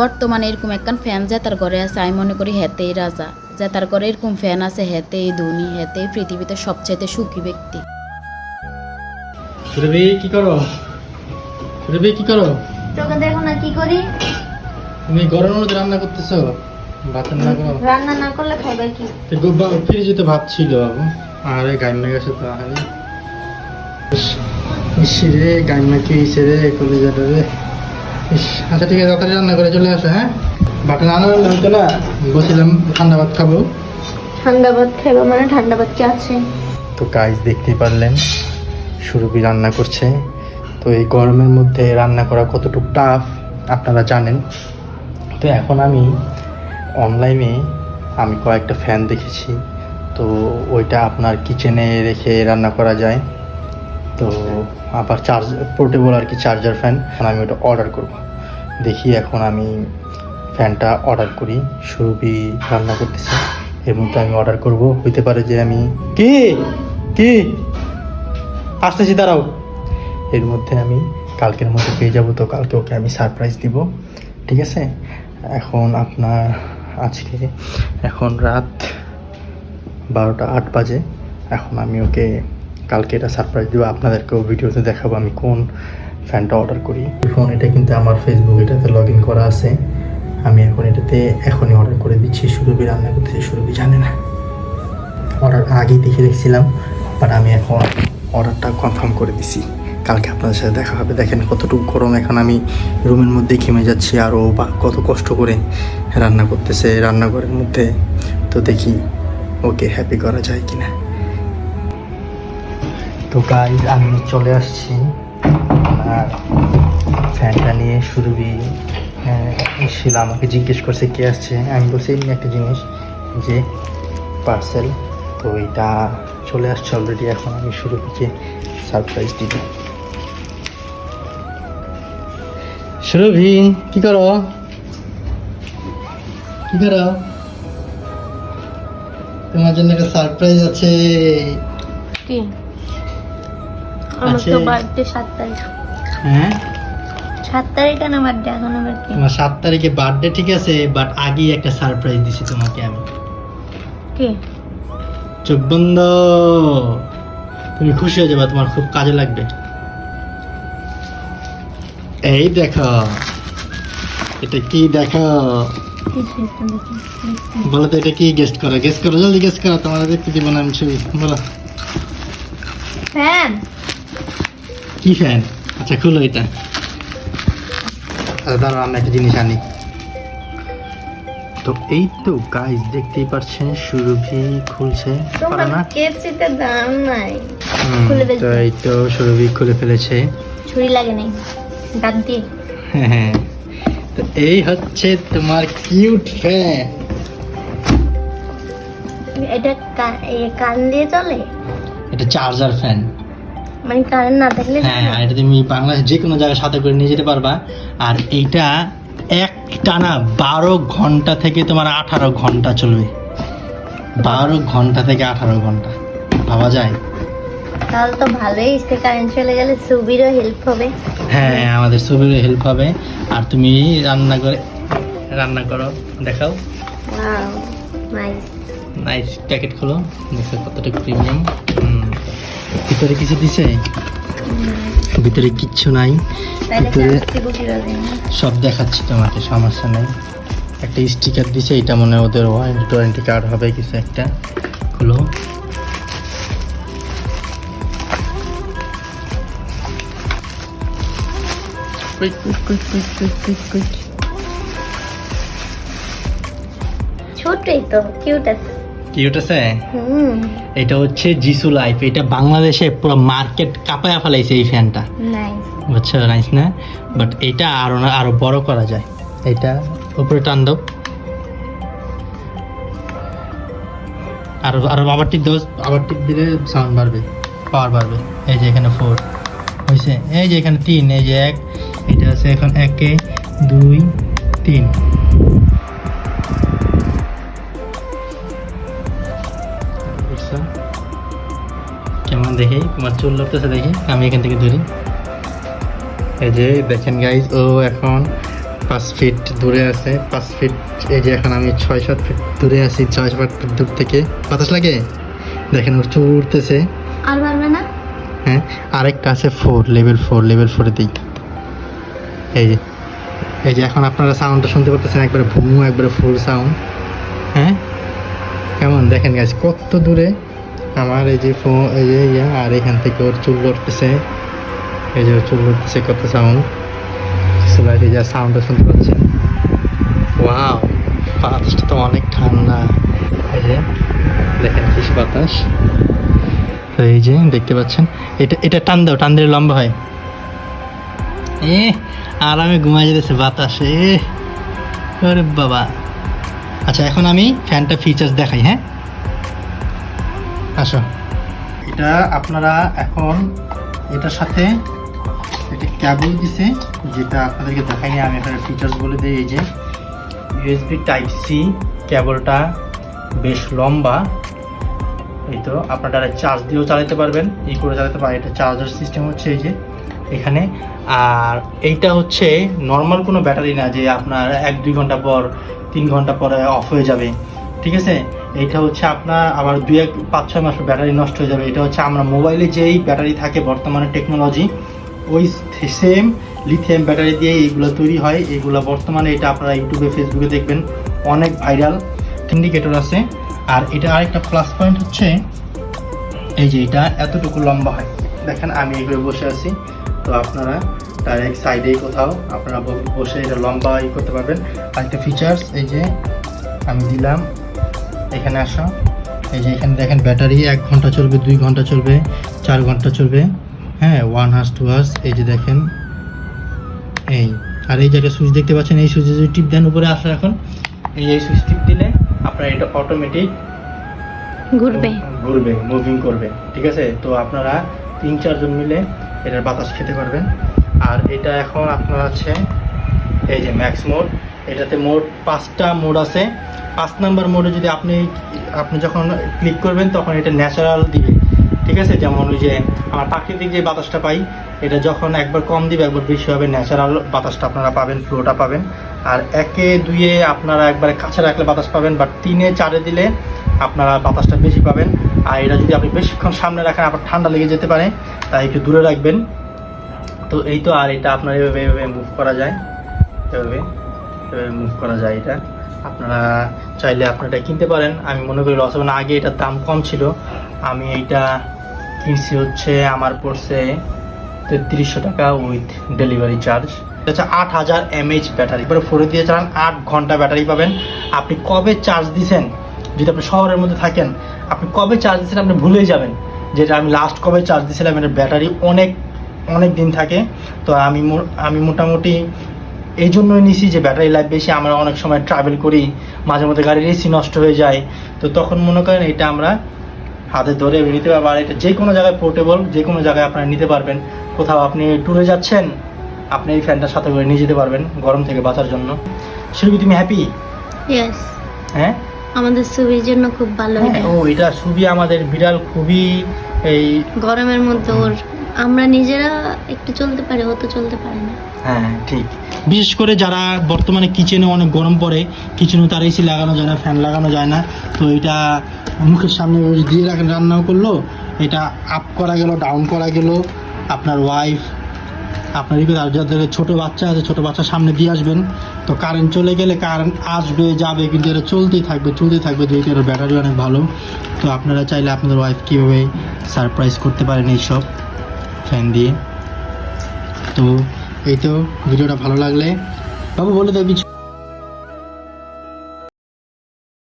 বর্তমানে এরকম একখান ফ্যান যে তার ঘরে আছে আমি মনে করি হেতেই রাজা। যে তার ঘরে এরকম ফ্যান আছে হেতেই ধনী হেতেই পৃথিবীতে সবচাইতে সুখী ব্যক্তি। সুরভি কি করো? সুরভি কি করো? তোকে দেখো না কি করি? তুমি গরমের মধ্যে রান্না করতেছো? ভাত রান্না করো? রান্না না করলে খাবে কি? ফ্রিজে তো ভাত ছিল। বাবু আরে গাইমা গেছে তো আরে। কি কলেজাটা রে। আচ্ছা ঠিক আছে তাড়াতাড়ি রান্না করে চলে আসো হ্যাঁ? বাটা রান্না করলে হতো না বসছিলাম ঠান্ডা ভাত খাব। ঠান্ডা ভাত খাবে মানে ঠান্ডা ভাত কি আছে? তো গাইজ দেখতেই পারলেন সুরভি রান্না করছে। তো এই গরমের মধ্যে রান্না করা কতটুকু টাফ আপনারা জানেন। তো এখন আমি অনলাইনে আমি কয়েকটা ফ্যান দেখেছি। তো ওইটা আপনার কিচেনে রেখে রান্না করা যায়। তো আবার চার্জ পোর্টেবল আর কি চার্জার ফ্যান আমি ওটা অর্ডার করব। দেখি এখন আমি ফ্যানটা অর্ডার করি, সুরভি রান্না করতেছে, এর মধ্যে আমি অর্ডার করব। হইতে পারে যে আমি, কি? কি? আসতেছি, দাঁড়াও। এর মধ্যে আমি কালকের মধ্যে পেয়ে যাব, তো কালকে ওকে আমি সারপ্রাইজ দিব, ঠিক আছে? এখন আপনার আজকে, এখন রাত বারোটা আট বাজে, এখন আমি ওকে কালকে এটা সারপ্রাইজ দেবো। আপনাদেরকেও ভিডিওতে দেখাবো আমি কোন ফ্যানটা অর্ডার করি। ফোন এটা কিন্তু আমার ফেসবুক এটাতে লগ ইন করা আছে। আমি এখন এটাতে এখনই অর্ডার করে দিচ্ছি। সুরভি রান্না করতেছি সুরভি জানে না। অর্ডার আগেই দেখে দেখছিলাম বাট আমি এখন অর্ডারটা কনফার্ম করে দিছি। কালকে আপনাদের সাথে দেখা হবে। দেখেন কতটুকু গরম। এখন আমি রুমের মধ্যে ঘেমে যাচ্ছি আরও বা কত কষ্ট করে রান্না করতেছে রান্নাঘরের মধ্যে। তো দেখি ওকে হ্যাপি করা যায় কিনা। তো গাইজ আমি চলে আসছি। আর ফ্যানটা নিয়ে সুরভি শিলা আমাকে জিজ্ঞেস করছে কে আসছে। আমি বলছি, এমনি একটা জিনিস যে পার্সেল তো এটা চলে আসছে অলরেডি এখন আমি সুরভিকে সারপ্রাইজ দিব। সুরভি, কি করো? কি করো? তোমার জন্য একটা সারপ্রাইজ আছে। কি? আমার তো বার্থডে সাত তারিখ। হ্যাঁ? সাত তারিখ না বার্থডে এখন আবার কি? তোমার সাত তারিখে বার্থডে ঠিক আছে বাট আগেই একটা সারপ্রাইজ দিছি তোমাকে আমি। কি? চোখ বন্ধ। তুমি খুশি হয়ে যাবে তোমার খুব কাজে লাগবে। এই দেখো। এটা কি দেখো? কি বলো তো এটা কি গেস্ট করো? গেস্ট করো জলদি গেস্ট করো তোমার দেখতে দিব না আমি ছবি বলো। ফ্যান কি ফ্যান আচ্ছা খুলো এটা। আচ্ছা দাঁড়াও আমরা একটা জিনিস আনি। তো এই তো গাইস দেখতেই পাচ্ছেন সুরভি খুলছে। পারে না? তোমার দাম নাই। খুলে ফেলছে। তো এই তো সুরভি খুলে ফেলেছে। ছুরি লাগে নাই। দাঁত দিয়ে। হ্যাঁ তো এই হচ্ছে তোমার কিউট ফ্যান এটা কান দিয়ে চলে? এটা চার্জার ফ্যান মানে কারেন্ট না থাকলে হ্যাঁ আর এটা তুমি বাংলাদেশ যে কোনো জায়গায় সাথে করে নিয়ে যেতে পারবা। আর এইটা এক টানা বারো ঘণ্টা থেকে তোমার আঠারো ঘণ্টা চলবে। বারো ঘণ্টা থেকে আঠারো ঘণ্টা। ভাবা যায়? তাহলে তো ভালোই ইসতে কারেন্ট চলে গেলে সুবিরও হেল্প হবে। হ্যাঁ আমাদের সুবিরও হেল্প হবে। আর তুমি রান্না করে রান্না করো দেখাও। নাইস নাইস প্যাকেট খোলো। দেখো কতটা প্রিমিয়াম ভিতরে কিছু দিছে? ভিতরে কিচ্ছু নাই। ভিতরে সব দেখাচ্ছি তোমাকে সমস্যা নেই। একটা স্টিকার দিছে এটা মনে হয় ওদের ওয়ারেন্টি টোয়ারেন্টি কার্ড হবে কিছু একটা। খুলো। ছোটই তো কিউট আছে। কিউট আছে এটা হচ্ছে জিসু লাইফ। এটা বাংলাদেশে পুরো মার্কেট কাঁপায়া ফেলাইছে এই ফ্যানটা। বুঝছ? নাইস না? বাট এটা আরও আরও বড় করা যায়। এটা উপরে টান দাও। আরও আরও আবার টিপ দাও আবার টিপ দিলে সাউন্ড বাড়বে পাওয়ার বাড়বে। এই যে এখানে ফোর হয়েছে এই যে এখানে তিন এই যে এক। এটা আছে এখন একে দুই তিন। দেখি তোমার চুল লাগতেছে দেখি আমি এখান থেকে ধরি। এই যে দেখেন গাইজ ও এখন পাঁচ ফিট দূরে আছে পাঁচ ফিট এই যে এখন আমি ছয় সাত ফিট দূরে আছি ছয় সাত ফিট দূর থেকে। বাতাস লাগে? দেখেন ওর চুল উঠতেছে আর পারবে না? হ্যাঁ আরেকটা আছে ফোর লেভেল ফোর লেভেল ফোরে দিই। এই যে এই যে এখন আপনারা সাউন্ডটা শুনতে পাচ্ছেন একবারে ভুমু একবারে ফুল সাউন্ড হ্যাঁ? কেমন? দেখেন গাছ কত দূরে আমার এই যে ফো এই যে ইয়া, আর এখান থেকে ওর চুল উঠতেছে এই যে ওর চুল উঠতেছে কত সাউন্ড এই যে শুনতে পাচ্ছেন ওয়াও বাতাসটা তো অনেক ঠান্ডা। এই যে, দেখেন কি বাতাস। তো এই যে, দেখতে পাচ্ছেন? এটা এটা টান দাও, টান দিলে লম্বা হয়। এ, আরামে ঘুমাই যেতেছে বাতাসে ওরে বাবা। আচ্ছা এখন আমি ফ্যানটা ফিচার্স দেখাই হ্যাঁ? আসো। এটা আপনারা এখন এটার সাথে একটা ক্যাবল দিছে, যেটা আপনাদেরকে দেখাইনি, আমি এখানে ফিচার্স বলে দিই, এই যে ইউএসবি টাইপ সি ক্যাবলটা বেশ লম্বা। এই তো, আপনারা চার্জ দিয়েও চালাতে পারবেন ই করে চালাতে পারেন এটা চার্জার সিস্টেম হচ্ছে এই যে এখানে। আর এইটা হচ্ছে নর্মাল কোনো ব্যাটারি না, যে আপনার এক দুই ঘণ্টা পর, তিন ঘণ্টা পরে অফ হয়ে যাবে। ঠিক আছে? এইটা হচ্ছে আপনার আবার দুই এক পাঁচ ছয় মাস ব্যাটারি নষ্ট হয়ে যাবে। এটা হচ্ছে আমরা মোবাইলে যেই ব্যাটারি থাকে বর্তমানে টেকনোলজি, ওই সেম লিথিয়াম ব্যাটারি দিয়ে এইগুলো তৈরি হয়। এইগুলো বর্তমানে এটা আপনারা ইউটিউবে, ফেসবুকে দেখবেন। অনেক ভাইরাল ইন্ডিকেটর আছে। আর এটা আরেকটা প্লাস পয়েন্ট হচ্ছে, এই যে এটা এতটুকু লম্বা হয়। দেখেন, আমি এইভাবে বসে আছি। তো আপনারা ডাইরেক্ট সাইডেই কোথাও, আপনারা বসে এটা লম্বা ই করতে পারবেন। আরেকটা ফিচার্স এই যে আমি দিলাম। এখানে আসো। এই যে এখানে দেখেন ব্যাটারি এক ঘণ্টা চলবে দুই ঘণ্টা চলবে চার ঘণ্টা চলবে। হ্যাঁ ওয়ান হার্স টু হার্স এই যে দেখেন। এই আর এই জায়গায় সুইচ দেখতে পাচ্ছেন এই সুইচে যদি টিপ দেন উপরে আসে এখন। এই এই সুইচ টিপ দিলে আপনার এটা অটোমেটিক ঘুরবে। ঘুরবে মুভিং করবে। ঠিক আছে? তো আপনারা তিন চারজন মিলে এটার বাতাস খেতে পারবেন। আর এটা এখন আপনার আছে এই যে ম্যাক্স মোড এটাতে মোড পাঁচটা মোড আছে। পাঁচ নাম্বার মোডে যদি আপনি আপনি যখন ক্লিক করবেন, তখন এটা ন্যাচারাল দিবে। ঠিক আছে? যেমন ওই যে আমার প্রাকৃতিক যে বাতাসটা পাই, এটা যখন একবার কম দিবে, একবার বেশি হবে ন্যাচারাল বাতাসটা আপনারা পাবেন ফ্লোটা পাবেন। আর একে দুইয়ে আপনারা একবারে কাছে রাখলে বাতাস পাবেন বাট তিনে চারে দিলে আপনারা বাতাসটা বেশি পাবেন। আর এটা যদি আপনি বেশিক্ষণ সামনে রাখেন আপনার ঠান্ডা লেগে যেতে পারে, তাই একটু দূরে রাখবেন। তো এই তো, আর এটা আপনার এভাবে এভাবে মুভ করা যায়। এভাবে এভাবে মুভ করা যায় এটা। আপনারা চাইলে আপনারা কিনতে পারেন। আমি মনে করি লস হবে না। আগে এটার দাম কম ছিল। আমি এইটা কিনছি হচ্ছে আমার পড়ছে তেত্রিশশো টাকা উইথ ডেলিভারি চার্জ হচ্ছে আট হাজার এমএইচ ব্যাটারি এবারে ফোরে দিয়ে চালান, আট ঘণ্টা ব্যাটারি পাবেন। আপনি কবে চার্জ দিছেন? যদি আপনি শহরের মধ্যে থাকেন, আপনি কবে চার্জ দিচ্ছেন আপনি ভুলেই যাবেন। যেটা আমি লাস্ট কবে চার্জ দিয়েছিলাম এটার ব্যাটারি অনেক অনেক দিন থাকে। তো আমি আমি মোটামুটি এই জন্যই নিছি যে ব্যাটারি লাইফ বেশি আমরা অনেক সময় ট্রাভেল করি মাঝে মধ্যে গাড়ির এসি নষ্ট হয়ে যায়। তো তখন মনে করেন এটা আমরা হাতে ধরে নিতে পারব। আর এটা যে কোনো জায়গায় পোর্টেবল যে কোনো জায়গায় আপনারা নিতে পারবেন। কোথাও আপনি ট্যুরে যাচ্ছেন আপনি এই ফ্যানটার সাথে করে নিয়ে যেতে পারবেন গরম থেকে বাঁচার জন্য। সেরকম তুমি হ্যাপি ইয়েস হ্যাঁ? আমাদের ছবির জন্য খুব ভালো হ্যাঁ, ও এটা সুবি আমাদের বিড়াল খুবই এই গরমের মধ্যে ওর আমরা নিজেরা একটু চলতে পারি ও তো চলতে পারে না। হ্যাঁ ঠিক। বিশেষ করে যারা বর্তমানে কিচেনে অনেক গরম পড়ে কিচেনে তার এসি লাগানো যায় না ফ্যান লাগানো যায় না তো এটা মুখের সামনে দিয়ে রাখেন রান্নাও করল এটা আপ করা গেল ডাউন করা গেল আপনার ওয়াইফ আপনার এই আর যাদের ছোটো বাচ্চা আছে ছোটো বাচ্চা সামনে দিয়ে আসবেন তো কারেন্ট চলে গেলে কারেন্ট আসবে যাবে কিন্তু এটা চলতেই থাকবে চলতেই থাকবে যেহেতু এর ব্যাটারি অনেক ভালো। তো আপনারা চাইলে আপনাদের ওয়াইফ কীভাবে সারপ্রাইজ করতে পারেন এইসব। ফ্যান দিয়ে। তো এই তো ভিডিওটা ভালো লাগলে বাবু বলে দেয় কিছু।